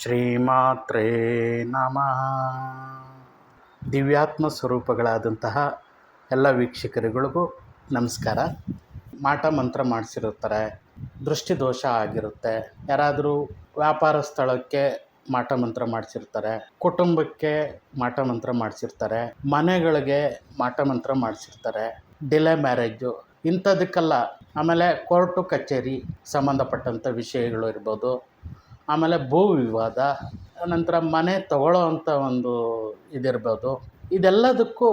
ಶ್ರೀಮಾತ್ರೇ ನಮಃ ದಿವ್ಯಾತ್ಮ ಸ್ವರೂಪಗಳಾದಂತಹ ಎಲ್ಲ ವೀಕ್ಷಕರುಗಳಿಗೂ ನಮಸ್ಕಾರ. ಮಾಟ ಮಂತ್ರ ಮಾಡಿಸಿರುತ್ತಾರೆ ದೃಷ್ಟಿದೋಷ ಆಗಿರುತ್ತೆ. ಯಾರಾದರೂ ವ್ಯಾಪಾರ ಸ್ಥಳಕ್ಕೆ ಮಾಟ ಮಂತ್ರ ಮಾಡಿಸಿರ್ತಾರೆ, ಕುಟುಂಬಕ್ಕೆ ಮಾಟ ಮಂತ್ರ ಮಾಡಿಸಿರ್ತಾರೆ, ಮನೆಗಳಿಗೆ ಮಾಟ ಮಂತ್ರ ಮಾಡಿಸಿರ್ತಾರೆ, ಡಿಲೇ ಮ್ಯಾರೇಜು ಇಂಥದಕ್ಕೆಲ್ಲ. ಆಮೇಲೆ ಕೋರ್ಟು, ಕಚೇರಿ ಸಂಬಂಧಪಟ್ಟಂಥ ವಿಷಯಗಳು ಇರ್ಬೋದು. ಆಮೇಲೆ ಭೂ ವಿವಾದ, ನಂತರ ಮನೆ ತಗೊಳ್ಳೋ ಅಂಥ ಒಂದು ಇದಿರ್ಬೋದು. ಇದೆಲ್ಲದಕ್ಕೂ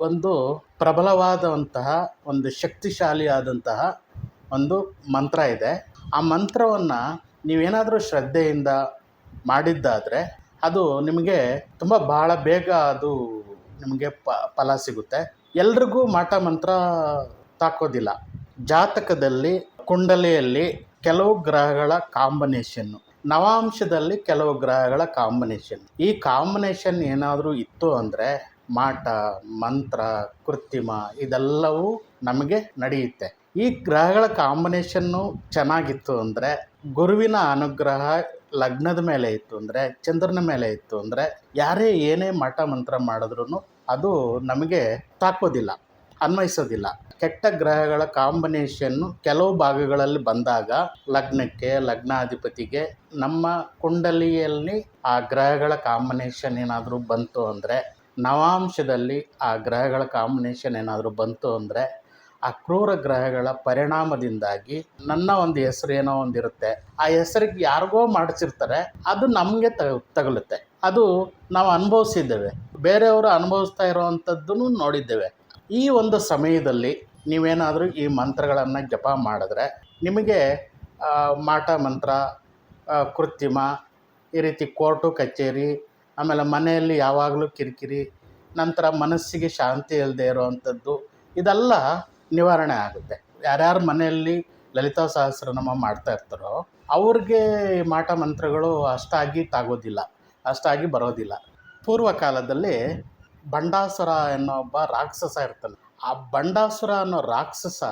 ಒಂದು ಪ್ರಬಲವಾದಂತಹ, ಒಂದು ಶಕ್ತಿಶಾಲಿಯಾದಂತಹ ಒಂದು ಮಂತ್ರ ಇದೆ. ಆ ಮಂತ್ರವನ್ನು ನೀವೇನಾದರೂ ಶ್ರದ್ಧೆಯಿಂದ ಮಾಡಿದ್ದಾದರೆ ಅದು ನಿಮಗೆ ತುಂಬ ಭಾಳ ಬೇಗ ಅದು ನಿಮಗೆ ಫಲ ಸಿಗುತ್ತೆ. ಎಲ್ರಿಗೂ ಮಾಟ ಮಂತ್ರ ತಾಕೋದಿಲ್ಲ ಜಾತಕದಲ್ಲಿ, ಕುಂಡಲಿಯಲ್ಲಿ ಕೆಲವು ಗ್ರಹಗಳ ಕಾಂಬಿನೇಷನ್ನು ನವಾಂಶದಲ್ಲಿ ಕೆಲವು ಗ್ರಹಗಳ ಕಾಂಬಿನೇಷನ್ ಈ ಕಾಂಬಿನೇಷನ್ ಏನಾದರೂ ಇತ್ತು ಅಂದರೆ ಮಾಟ, ಮಂತ್ರ ಕೃತ್ರಿಮ ಇದೆಲ್ಲವೂ ನಮಗೆ ನಡೆಯುತ್ತೆ. ಈ ಗ್ರಹಗಳ ಕಾಂಬಿನೇಷನ್ನು ಚೆನ್ನಾಗಿತ್ತು ಅಂದರೆ ಗುರುವಿನ ಅನುಗ್ರಹ ಲಗ್ನದ ಮೇಲೆ ಇತ್ತು ಅಂದರೆ, ಚಂದ್ರನ ಮೇಲೆ ಇತ್ತು ಅಂದರೆ, ಯಾರೇ ಏನೇ ಮಠ ಮಂತ್ರ ಮಾಡಿದ್ರೂ ಅದು ನಮಗೆ ತಾಕೋದಿಲ್ಲ. ಅನ್ವಯಿಸೋದಿಲ್ಲ. ಕೆಟ್ಟ ಗ್ರಹಗಳ ಕಾಂಬಿನೇಷನ್ನು ಕೆಲವು ಭಾಗಗಳಲ್ಲಿ ಬಂದಾಗ ಲಗ್ನಕ್ಕೆ, ಲಗ್ನಾಧಿಪತಿಗೆ ನಮ್ಮ ಕುಂಡಲಿಯಲ್ಲಿ ಆ ಗ್ರಹಗಳ ಕಾಂಬಿನೇಷನ್ ಏನಾದರೂ ಬಂತು ಅಂದರೆ, ನವಾಂಶದಲ್ಲಿ ಆ ಗ್ರಹಗಳ ಕಾಂಬಿನೇಷನ್ ಏನಾದರೂ ಬಂತು ಅಂದರೆ, ಆ ಕ್ರೂರ ಗ್ರಹಗಳ ಪರಿಣಾಮದಿಂದಾಗಿ ನನ್ನ ಒಂದು ಹೆಸರು ಏನೋ ಒಂದಿರುತ್ತೆ. ಆ ಹೆಸರಿಗೆ ಯಾರಿಗೋ ಮಾಡಿಸಿರ್ತಾರೆ, ಅದು ನಮಗೆ ತಗಲುತ್ತೆ. ಅದು ನಾವು ಅನುಭವಿಸಿದ್ದೇವೆ. ಬೇರೆಯವರು ಅನುಭವಿಸ್ತಾ ಇರೋವಂಥದ್ದನ್ನು ನೋಡಿದ್ದೇವೆ. ಈ ಒಂದು ಸಮಯದಲ್ಲಿ ನೀವೇನಾದರೂ ಈ ಮಂತ್ರಗಳನ್ನು ಜಪ ಮಾಡಿದ್ರೆ ನಿಮಗೆ ಮಾಟ ಮಂತ್ರ ಕೃತ್ರಿಮ ಈ ರೀತಿ ಕೋರ್ಟು, ಕಚೇರಿ, ಆಮೇಲೆ ಮನೆಯಲ್ಲಿ ಯಾವಾಗಲೂ ಕಿರಿಕಿರಿ, ನಂತರ ಮನಸ್ಸಿಗೆ ಶಾಂತಿ ಇಲ್ಲದೆ ಇರುವಂಥದ್ದು, ಇದೆಲ್ಲ ನಿವಾರಣೆ ಆಗುತ್ತೆ. ಯಾರ್ಯಾರ ಮನೆಯಲ್ಲಿ ಲಲಿತಾ ಸಹಸ್ರನಾಮ ಮಾಡ್ತಾ ಇರ್ತಾರೋ, ಅವ್ರಿಗೆ ಮಾಟ ಮಂತ್ರಗಳು ಅಷ್ಟಾಗಿ ತಾಗೋದಿಲ್ಲ, ಅಷ್ಟಾಗಿ ಬರೋದಿಲ್ಲ. ಪೂರ್ವ ಕಾಲದಲ್ಲಿ ಬಂಡಾಸುರ ಎನ್ನೋ ಒಬ್ಬ ರಾಕ್ಷಸ ಇರ್ತಾನೆ. ಆ ಬಂಡಾಸುರ ಅನ್ನೋ ರಾಕ್ಷಸ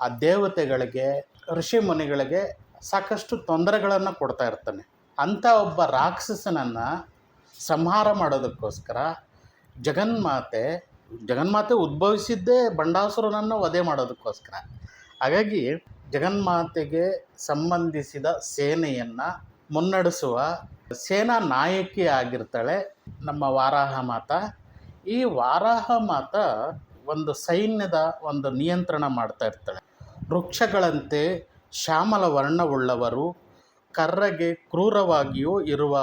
ಆ ದೇವತೆಗಳಿಗೆ, ಋಷಿ ಮುನಿಗಳಿಗೆ ಸಾಕಷ್ಟು ತೊಂದರೆಗಳನ್ನು ಕೊಡ್ತಾ ಇರ್ತಾನೆ. ಅಂಥ ಒಬ್ಬ ರಾಕ್ಷಸನನ್ನು ಸಂಹಾರ ಮಾಡೋದಕ್ಕೋಸ್ಕರ ಜಗನ್ಮಾತೆ ಜಗನ್ಮಾತೆ ಉದ್ಭವಿಸಿದ್ದೇ ಬಂಡಾಸುರನನ್ನು ವಧೆ ಮಾಡೋದಕ್ಕೋಸ್ಕರ. ಹಾಗಾಗಿ ಜಗನ್ಮಾತೆಗೆ ಸಂಬಂಧಿಸಿದ ಸೇನೆಯನ್ನು ಮುನ್ನಡೆಸುವ ಸೇನಾ ನಾಯಕಿ ಆಗಿರ್ತಾಳೆ ನಮ್ಮ ವಾರಾಹ ಮಾತ ಈ ವಾರಾಹ ಮಾತ ಒಂದು ಸೈನ್ಯದ ಒಂದು ನಿಯಂತ್ರಣ ಮಾಡ್ತಾ ಇರ್ತಾಳೆ. ವೃಕ್ಷಗಳಂತೆ ಶ್ಯಾಮಲ ವರ್ಣವುಳ್ಳವರು ಕರ್ರಗೆ ಕ್ರೂರವಾಗಿಯೂ ಇರುವ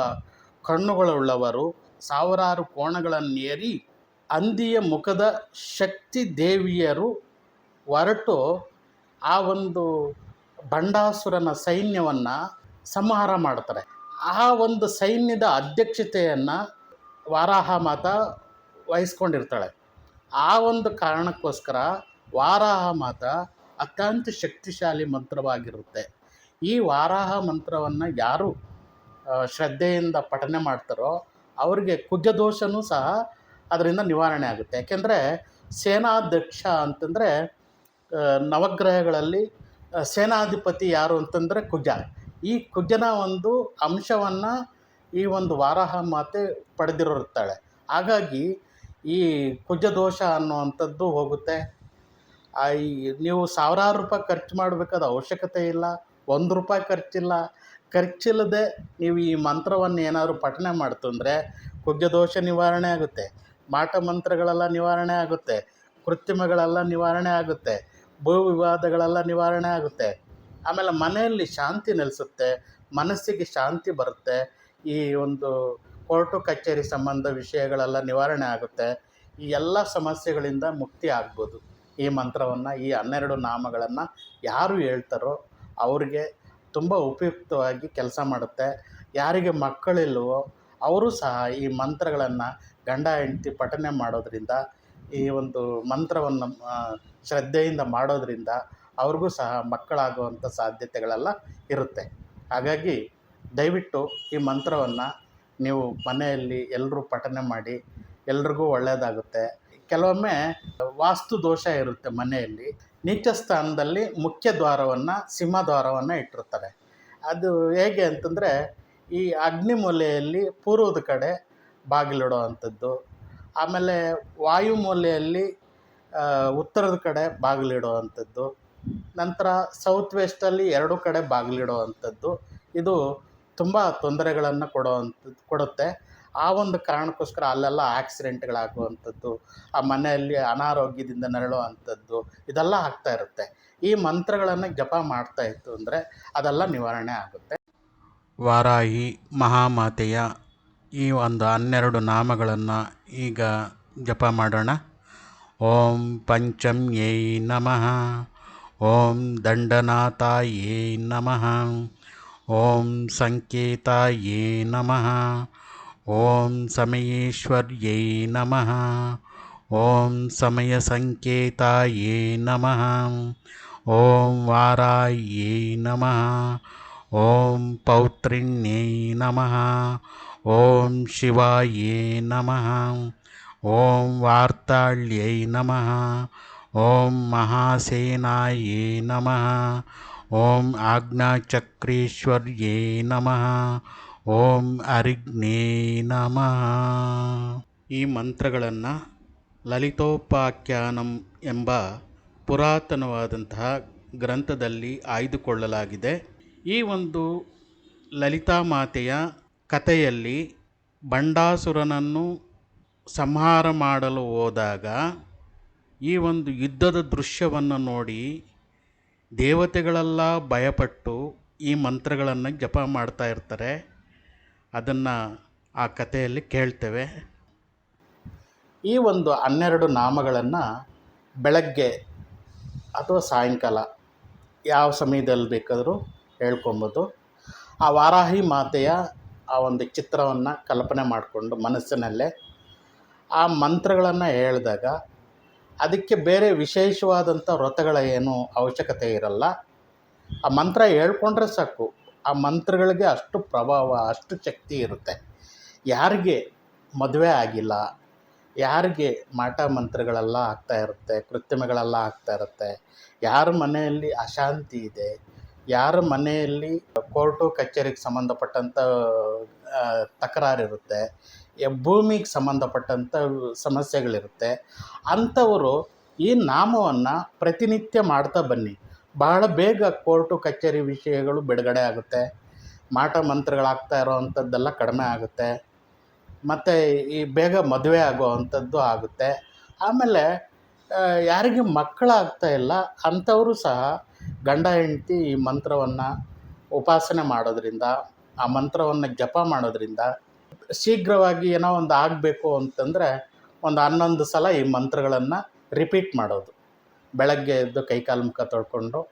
ಕಣ್ಣುಗಳುಳ್ಳವರು, ಸಾವಿರಾರು ಕೋಣಗಳನ್ನೇರಿ ಅಂದಿಯ ಮುಖದ ಶಕ್ತಿ ದೇವಿಯರು ಹೊರಟು ಆ ಒಂದು ಬಂಡಾಸುರನ ಸೈನ್ಯವನ್ನು ಸಂಹಾರ ಮಾಡ್ತಾರೆ. ಆ ಒಂದು ಸೈನ್ಯದ ಅಧ್ಯಕ್ಷತೆಯನ್ನು ವಾರಾಹ ಮಾತ ವಹಿಸ್ಕೊಂಡಿರ್ತಾಳೆ. ಆ ಒಂದು ಕಾರಣಕ್ಕೋಸ್ಕರ ವಾರಾಹ ಮಾತ ಅತ್ಯಂತ ಶಕ್ತಿಶಾಲಿ ಮಂತ್ರವಾಗಿರುತ್ತೆ. ಈ ವಾರಾಹ ಮಂತ್ರವನ್ನು ಯಾರು ಶ್ರದ್ಧೆಯಿಂದ ಪಠನೆ ಮಾಡ್ತಾರೋ ಅವರಿಗೆ ಕುಜದೋಷನೂ ಸಹ ಅದರಿಂದ ನಿವಾರಣೆ ಆಗುತ್ತೆ. ಯಾಕೆಂದರೆ ಸೇನಾಧ್ಯಕ್ಷ ಅಂತಂದರೆ ನವಗ್ರಹಗಳಲ್ಲಿ ಸೇನಾಧಿಪತಿ ಯಾರು ಅಂತಂದರೆ ಕುಜ ಈ ಕುಜನ ಒಂದು ಅಂಶವನ್ನು ಈ ಒಂದು ವಾರಾಹ ಮಾತೆ ಪಡೆದಿರುತ್ತಾಳೆ. ಹಾಗಾಗಿ ಈ ಕುಜದೋಷ ಅನ್ನುವಂಥದ್ದು ಹೋಗುತ್ತೆ. ಈ ನೀವು ಸಾವಿರಾರು ರೂಪಾಯಿ ಖರ್ಚು ಮಾಡಬೇಕಾದ ಅವಶ್ಯಕತೆ ಇಲ್ಲ, ಒಂದು ರೂಪಾಯಿ ಖರ್ಚಿಲ್ಲ. ಖರ್ಚಿಲ್ಲದೆ ನೀವು ಈ ಮಂತ್ರವನ್ನು ಏನಾದರೂ ಪಠನೆ ಮಾಡ್ತಂದರೆ ಕುಜದೋಷ ನಿವಾರಣೆ ಆಗುತ್ತೆ. ಮಾಟ ಮಂತ್ರಗಳೆಲ್ಲ ನಿವಾರಣೆ ಆಗುತ್ತೆ. ಕೃತ್ರಿಮಗಳೆಲ್ಲ ನಿವಾರಣೆ ಆಗುತ್ತೆ. ಭೂ ವಿವಾದಗಳೆಲ್ಲ ನಿವಾರಣೆ ಆಗುತ್ತೆ. ಆಮೇಲೆ ಮನೆಯಲ್ಲಿ ಶಾಂತಿ ನೆಲೆಸುತ್ತೆ, ಮನಸ್ಸಿಗೆ ಶಾಂತಿ ಬರುತ್ತೆ. ಈ ಒಂದು ಕೋರ್ಟು ಕಚೇರಿ ಸಂಬಂಧ ವಿಷಯಗಳೆಲ್ಲ ನಿವಾರಣೆ ಆಗುತ್ತೆ. ಈ ಎಲ್ಲ ಸಮಸ್ಯೆಗಳಿಂದ ಮುಕ್ತಿ ಆಗ್ಬೋದು. ಈ ಮಂತ್ರವನ್ನು, ಈ ಹನ್ನೆರಡು ನಾಮಗಳನ್ನು ಯಾರು ಹೇಳ್ತಾರೋ ಅವ್ರಿಗೆ ತುಂಬ ಉಪಯುಕ್ತವಾಗಿ ಕೆಲಸ ಮಾಡುತ್ತೆ. ಯಾರಿಗೆ ಮಕ್ಕಳಿಲ್ವೋ ಅವರು ಸಹ ಈ ಮಂತ್ರಗಳನ್ನು ಗಂಡ, ಹೆಂಡತಿ ಪಠನೆ ಮಾಡೋದ್ರಿಂದ, ಈ ಒಂದು ಮಂತ್ರವನ್ನು ಶ್ರದ್ಧೆಯಿಂದ ಮಾಡೋದ್ರಿಂದ ಅವ್ರಿಗೂ ಸಹ ಮಕ್ಕಳಾಗುವಂಥ ಸಾಧ್ಯತೆಗಳೆಲ್ಲ ಇರುತ್ತೆ. ಹಾಗಾಗಿ ದಯವಿಟ್ಟು ಈ ಮಂತ್ರವನ್ನು ನೀವು ಮನೆಯಲ್ಲಿ ಎಲ್ಲರೂ ಪಠನೆ ಮಾಡಿ ಎಲ್ರಿಗೂ ಒಳ್ಳೆಯದಾಗುತ್ತೆ ಕೆಲವೊಮ್ಮೆ ವಾಸ್ತು ದೋಷ ಇರುತ್ತೆ ಮನೆಯಲ್ಲಿ. ನೀಚ ಸ್ಥಾನದಲ್ಲಿ ಮುಖ್ಯ ದ್ವಾರವನ್ನು ಸಿಂಹದ್ವಾರವನ್ನು ಇಟ್ಟಿರ್ತಾರೆ. ಅದು ಹೇಗೆ ಅಂತಂದರೆ, ಈ ಅಗ್ನಿ ಮೂಲೆಯಲ್ಲಿ ಪೂರ್ವದ ಕಡೆ ಬಾಗಿಲಿಡೋ ಅಂಥದ್ದು ಆಮೇಲೆ ವಾಯು ಮೂಲೆಯಲ್ಲಿ ಉತ್ತರದ ಕಡೆ ಬಾಗಿಲಿಡುವಂಥದ್ದು. ನಂತರ ಸೌತ್ ವೆಸ್ಟಲ್ಲಿ ಎರಡು ಕಡೆ ಬಾಗಿಲಿಡೋ ಅಂಥದ್ದು ಇದು ತುಂಬ ತೊಂದರೆಗಳನ್ನು ಕೊಡುವಂಥದ್ದು ಕೊಡುತ್ತೆ. ಆ ಒಂದು ಕಾರಣಕ್ಕೋಸ್ಕರ ಅಲ್ಲೆಲ್ಲ ಆಕ್ಸಿಡೆಂಟ್ಗಳಾಗುವಂಥದ್ದು, ಆ ಮನೆಯಲ್ಲಿ ಅನಾರೋಗ್ಯದಿಂದ ನರಳುವಂಥದ್ದು, ಇದೆಲ್ಲ ಆಗ್ತಾ ಇರುತ್ತೆ. ಈ ಮಂತ್ರಗಳನ್ನು ಜಪ ಮಾಡ್ತಾ ಇತ್ತು ಅಂದರೆ ಅದೆಲ್ಲ ನಿವಾರಣೆ ಆಗುತ್ತೆ. ವಾರಾಹಿ ಮಹಾಮಾತೆಯ ಈ ಒಂದು ಹನ್ನೆರಡು ನಾಮಗಳನ್ನು ಈಗ ಜಪ ಮಾಡೋಣ. ಓಂ ಪಂಚಮ್ಯೈ ನಮಃ, ಓಂ ದಂಡನಾಥಾಯೇ ನಮಃ. ॐ सङ्केतायै नमः। ॐ समयेश्वर्यै नमः। ॐ समयसङ्केतायै नमः। ॐ वारायै नमः। ॐ पौत्रिण्यै नमः। ॐ शिवायै नमः। ॐ वार्ताळ्यै नमः। ॐ महासेनायै नमः। ಓಂ ಆಜ್ಞಾಚಕ್ರೇಶ್ವರ್ಯೇ ನಮಃ ಓಂ ಅರಿಗ್ನೇ ನಮಃ ಈ ಮಂತ್ರಗಳನ್ನು ಲಲಿತೋಪಾಖ್ಯಾನಂ ಎಂಬ ಪುರಾತನವಾದಂತಹ ಗ್ರಂಥದಲ್ಲಿ ಆಯ್ದುಕೊಳ್ಳಲಾಗಿದೆ. ಈ ಒಂದು ಲಲಿತಾ ಮಾತೆಯ ಕಥೆಯಲ್ಲಿ ಬಂಡಾಸುರನನ್ನು ಸಂಹಾರ ಮಾಡಲು ಹೋದಾಗ ಈ ಒಂದು ಯುದ್ಧದ ದೃಶ್ಯವನ್ನು ನೋಡಿ ದೇವತೆಗಳೆಲ್ಲ ಭಯಪಟ್ಟು ಈ ಮಂತ್ರಗಳನ್ನು ಜಪ ಮಾಡ್ತಾ ಇರ್ತಾರೆ. ಅದನ್ನು ಆ ಕಥೆಯಲ್ಲಿ ಕೇಳ್ತೇವೆ. ಈ ಒಂದು ಹನ್ನೆರಡು ನಾಮಗಳನ್ನು ಬೆಳಗ್ಗೆ ಅಥವಾ ಸಾಯಂಕಾಲ ಯಾವ ಸಮಯದಲ್ಲಿ ಬೇಕಾದರೂ ಹೇಳ್ಕೊಬೋದು. ಆ ವಾರಾಹಿ ಮಾತೆಯ ಆ ಒಂದು ಚಿತ್ರವನ್ನು ಕಲ್ಪನೆ ಮಾಡಿಕೊಂಡು ಮನಸ್ಸಿನಲ್ಲೇ ಆ ಮಂತ್ರಗಳನ್ನು ಹೇಳಿದಾಗ ಅದಕ್ಕೆ ಬೇರೆ ವಿಶೇಷವಾದಂಥ ವ್ರತಗಳ ಏನು ಅವಶ್ಯಕತೆ ಇರಲ್ಲ. ಆ ಮಂತ್ರ ಹೇಳ್ಕೊಂಡ್ರೆ ಸಾಕು. ಆ ಮಂತ್ರಗಳಿಗೆ ಅಷ್ಟು ಪ್ರಭಾವ, ಅಷ್ಟು ಶಕ್ತಿ ಇರುತ್ತೆ. ಯಾರಿಗೆ ಮದುವೆ ಆಗಿಲ್ಲ, ಯಾರಿಗೆ ಮಾಟ ಮಂತ್ರಗಳೆಲ್ಲ ಆಗ್ತಾ ಇರುತ್ತೆ ಕೃತ್ರಿಮೆಗಳೆಲ್ಲ ಆಗ್ತಾ ಇರುತ್ತೆ, ಯಾರ ಮನೆಯಲ್ಲಿ ಅಶಾಂತಿ ಇದೆ, ಯಾರ ಮನೆಯಲ್ಲಿ ಕೋರ್ಟು, ಕಚೇರಿಗೆ ಸಂಬಂಧಪಟ್ಟಂಥ ತಕರಾರಿರುತ್ತೆ ಭೂಮಿಗೆ ಸಂಬಂಧಪಟ್ಟಂಥ ಸಮಸ್ಯೆಗಳಿರುತ್ತೆ. ಅಂಥವರು ಈ ನಾಮವನ್ನು ಪ್ರತಿನಿತ್ಯ ಮಾಡ್ತಾ ಬನ್ನಿ. ಬಹಳ ಬೇಗ ಕೋರ್ಟು, ಕಚೇರಿ ವಿಷಯಗಳು ಬಿಡುಗಡೆ ಆಗುತ್ತೆ. ಮಾಟ ಮಂತ್ರಗಳಾಗ್ತಾ ಇರೋ ಅಂಥದ್ದೆಲ್ಲ ಕಡಿಮೆ ಆಗುತ್ತೆ. ಮತ್ತು ಈ ಬೇಗ ಮದುವೆ ಆಗೋ ಅಂಥದ್ದು ಆಗುತ್ತೆ. ಆಮೇಲೆ ಯಾರಿಗೆ ಮಕ್ಕಳಾಗ್ತಾ ಇಲ್ಲ, ಅಂಥವರು ಸಹ ಗಂಡ, ಹೆಂಡತಿ ಈ ಮಂತ್ರವನ್ನು ಉಪಾಸನೆ ಮಾಡೋದ್ರಿಂದ, ಆ ಮಂತ್ರವನ್ನು ಜಪ ಮಾಡೋದ್ರಿಂದ ಶೀಘ್ರವಾಗಿ ಏನೋ ಒಂದು ಆಗಬೇಕು ಅಂತಂದರೆ ಒಂದು ಹನ್ನೊಂದು ಸಲ ಈ ಮಂತ್ರಗಳನ್ನು ರಿಪೀಟ್ ಮಾಡೋದು. ಬೆಳಗ್ಗೆ ಎದ್ದು ಕೈಕಾಲು ಮುಖ ತೊಳ್ಕೊಂಡು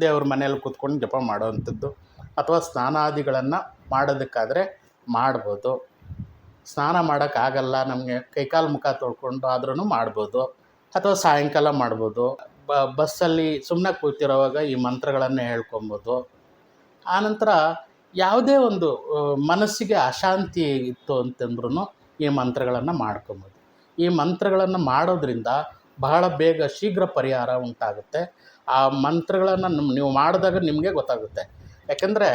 ದೇವ್ರ ಮನೇಲಿ ಕೂತ್ಕೊಂಡು ಜಪ ಮಾಡೋವಂಥದ್ದು. ಅಥವಾ ಸ್ನಾನಾದಿಗಳನ್ನು ಮಾಡೋದಕ್ಕಾದರೆ ಮಾಡ್ಬೋದು. ಸ್ನಾನ ಮಾಡೋಕ್ಕಾಗಲ್ಲ, ನಮಗೆ ಕೈಕಾಲು ಮುಖ ತೊಳ್ಕೊಂಡು ಆದ್ರೂ ಮಾಡ್ಬೋದು. ಅಥವಾ ಸಾಯಂಕಾಲ ಮಾಡ್ಬೋದು. ಬ, ಬಸ್ಸಲ್ಲಿ ಸುಮ್ಮನೆ ಕೂತಿರೋವಾಗ ಈ ಮಂತ್ರಗಳನ್ನು ಹೇಳ್ಕೊಬೋದು. ಆನಂತರ ಯಾವುದೇ ಒಂದು ಮನಸ್ಸಿಗೆ ಅಶಾಂತಿ ಇತ್ತು ಅಂತಂದ್ರೂ ಈ ಮಂತ್ರಗಳನ್ನು ಮಾಡ್ಕೊಬೋದು. ಈ ಮಂತ್ರಗಳನ್ನು ಮಾಡೋದ್ರಿಂದ ಬಹಳ ಬೇಗ ಶೀಘ್ರ ಪರಿಹಾರ ಉಂಟಾಗುತ್ತೆ. ಆ ಮಂತ್ರಗಳನ್ನು ನೀವು ಮಾಡಿದಾಗ ನಿಮಗೆ ಗೊತ್ತಾಗುತ್ತೆ. ಯಾಕೆಂದರೆ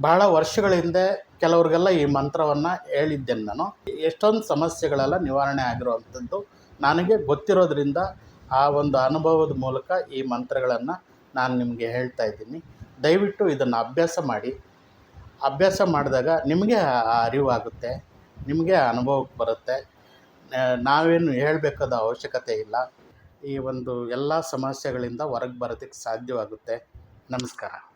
ಬಹಳ ವರ್ಷಗಳ ಹಿಂದೆ ಕೆಲವ್ರಿಗೆಲ್ಲ ಈ ಮಂತ್ರವನ್ನು ಹೇಳಿದ್ದೇನೆ ನಾನು. ಎಷ್ಟೊಂದು ಸಮಸ್ಯೆಗಳೆಲ್ಲ ನಿವಾರಣೆ ಆಗಿರುವಂಥದ್ದು ನನಗೆ ಗೊತ್ತಿರೋದ್ರಿಂದ ಆ ಒಂದು ಅನುಭವದ ಮೂಲಕ ಈ ಮಂತ್ರಗಳನ್ನು ನಾನು ನಿಮಗೆ ಹೇಳ್ತಾ ಇದ್ದೀನಿ. ದಯವಿಟ್ಟು ಇದನ್ನು ಅಭ್ಯಾಸ ಮಾಡಿ. ಅಭ್ಯಾಸ ಮಾಡಿದಾಗ ನಿಮಗೆ ಅರಿವಾಗುತ್ತೆ, ನಿಮಗೆ ಅನುಭವಕ್ಕೆ ಬರುತ್ತೆ. ನಾವೇನು ಹೇಳಬೇಕಾದ ಅವಶ್ಯಕತೆ ಇಲ್ಲ. ಈ ಒಂದು ಎಲ್ಲ ಸಮಸ್ಯೆಗಳಿಂದ ಹೊರಗೆ ಬರೋದಕ್ಕೆ ಸಾಧ್ಯವಾಗುತ್ತೆ. ನಮಸ್ಕಾರ.